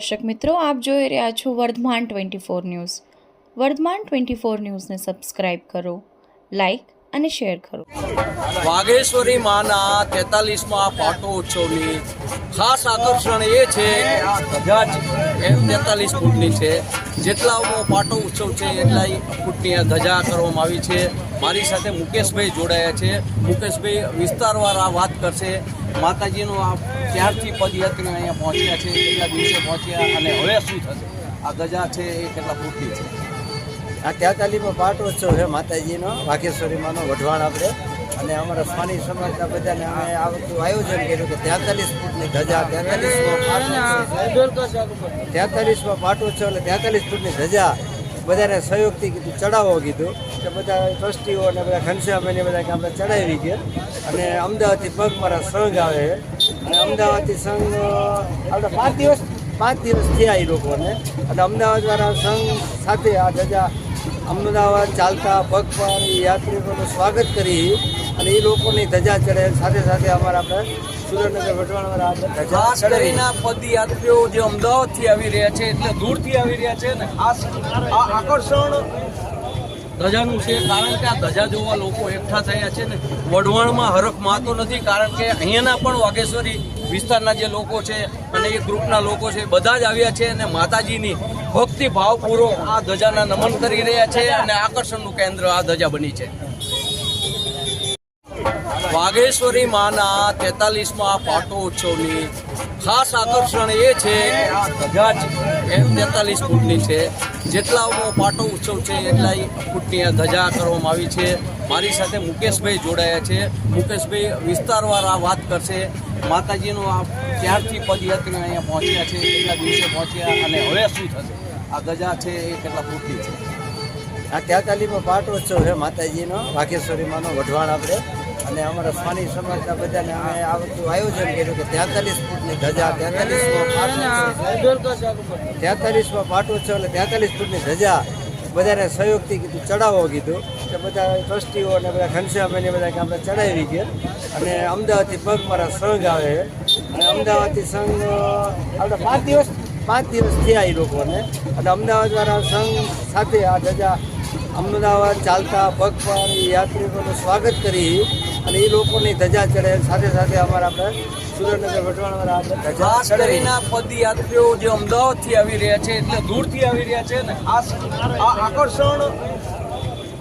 દર્શક મિત્રો, આપ જોઈ રહ્યા છો Vardhman twenty four news. Vardhman twenty four ન્યૂઝને સબસ્ક્રાઇબ કરો, લાઇક અને શેર કરો. વાઘેશ્વરી માના તેતાલીસમાં પાટો ઉત્સવની ખાસ આકર્ષણ એ છે ધજા જ એ તેતાલીસ ફૂટની છે. જેટલા પાટો ઉત્સવ છે એટલા ફૂટની ધજા કરવામાં આવી છે. મારી સાથે મુકેશભાઈ જોડાયા છે. મુકેશભાઈ વિસ્તારવાર આ વાત કરશે. માતાજીનું આ ક્યારથી પદયાત્રી અહીંયા પહોંચ્યા છે. કેટલા દિવસે પહોંચ્યા અને હવે શું થશે? આ ગજા છે એ કેટલા ફૂટની છે? આ તેતાલીમાં પાટોત્સવ છે માતાજીનો, વાઘેશ્વરીમાંનો, વઢવાણ આપણે. અને અમારા સ્વામી સમાજના બધાને અમે આ વખતે આયોજન કર્યું કે તેતાલીસ ફૂટની ધજા તેતાલીસમો તેતાલીસમાં પાટોત્સવ એટલે તેતાલીસ ફૂટની ધજા. બધાને સહયોગથી કીધું ચડાવો કીધું. કે બધા ટ્રસ્ટીઓ અને બધા ઘનશ્યામને બધા કે આપણે ચડાવી ગયા અને અમદાવાદથી પગ મારા સંઘ આવે અને અમદાવાદથી સંઘ, આપણે પાંચ દિવસ પાંચ દિવસ થયા એ લોકોને. અને અમદાવાદવાળા સંઘ સાથે આ ધજા અમદાવાદ ચાલતા પગપાર યાત્રિકોનું સ્વાગત કરી અને એ લોકોની ધજા ચડે સાથે સાથે અમારા આપણે સુરેન્દ્રનગર ધજા ખાસ કરીને પદયાત્રીઓ જે અમદાવાદથી આવી રહ્યા છે એટલે દૂરથી આવી રહ્યા છે ને આ આકર્ષણ ધજાનું છે કારણ કે આ ધજા જોવા લોકો એકઠા થયા છે ને. વઢવાણમાં હરખ માતો નથી કારણ કે અહીંયાના પણ વાઘેશ્વરી વિસ્તારના જે લોકો છે અને એ ગ્રુપના લોકો છે બધા જ આવ્યા છે અને માતાજીની ભક્તિ ભાવપૂર્વક આ ધજાના નમન કરી રહ્યા છે અને આકર્ષણનું કેન્દ્ર આ ધજા બની છે. વાઘેશ્વરી માના તેતાલીસમાં પાટો ઉત્સવની ખાસ આકર્ષણ એ છે ધજા જ એ તેતાલીસ ફૂટની છે. જેટલામાં પાટો ઉત્સવ છે, એટલા ફૂટની આ ધજા કરવામાં આવી છે. મારી સાથે મુકેશભાઈ જોડાયા છે. મુકેશભાઈ વિસ્તારવાર આ વાત કરશે. માતાજીનું આ ક્યારથી પદયાત્રા અહીંયા પહોંચ્યા છે, કેટલા દિવસે પહોંચ્યા અને હવે શું થશે? આ ગજા છે એ કેટલા ફૂટની છે? આ તેતાલીમાં પાટોત્સવ છે માતાજીનો, વાઘેશ્વરીમાંનો વઢવાણ આપણે. અને અમારા સ્વામી સમાજના બધાને અમે આ વખતે આયોજન કર્યું કે તેતાલીસ ફૂટની ધજા, તેતાલીસમાં તેતાલીસમાં પાટોત્સવ એટલે તેતાલીસ ફૂટની ધજા બધાને સહયોગથી કીધું, ચડાવો કીધું. કે બધા ટ્રસ્ટીઓ અને બધા ઘનશ્યામને બધા કે આપણે ચડાવી ગયા અને અમદાવાદથી પગમારા સંઘ આવે અને અમદાવાદથી સંઘ, આપણે પાંચ દિવસ પાંચ દિવસ થયા એ લોકોને. અને અમદાવાદવાળા સંઘ સાથે આ ધજા અમદાવાદ ચાલતા પગપાર યાત્રિકોનું સ્વાગત કરી અને એ લોકોની ધજા ચડે. સાથે સાથે અમારા આપણે સુરેન્દ્રનગર વટવાણવાળા આપણે ધજા ચડેના પદયાત્રીઓ જે અમદાવાદથી આવી રહ્યા છે એટલે દૂરથી આવી રહ્યા છે ને આ આકર્ષણ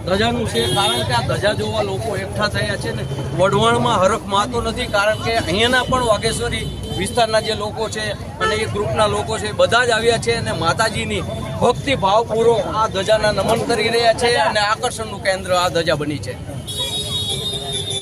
ધજાનું છે કારણ કે આ ધજા જોવા લોકો એકઠા થયા છે ને. વઢવાણમાં હરખ માતો નથી કારણ કે અહીંયાના પણ વાઘેશ્વરી વિસ્તારના જે લોકો છે અને એ ગ્રુપના લોકો છે બધા જ આવ્યા છે અને માતાજીની ભક્તિ ભાવપૂર્વક આ ધજાના નમન કરી રહ્યા છે અને આકર્ષણનું કેન્દ્ર આ ધજા બની છે.